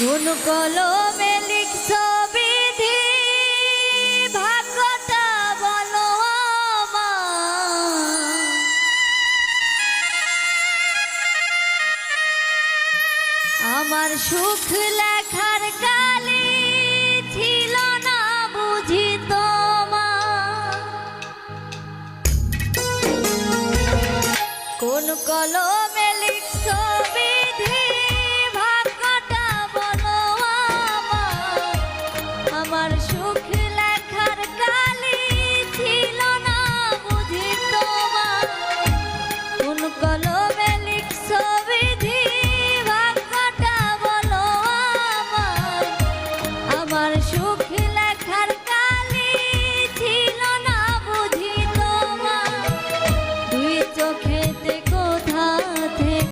কোন কলমে লিখছ বিধি ভাগ্যটা বলো আমার। সুখ লেখার কালি ছিল না বুঝি তোমার কোন কলম 就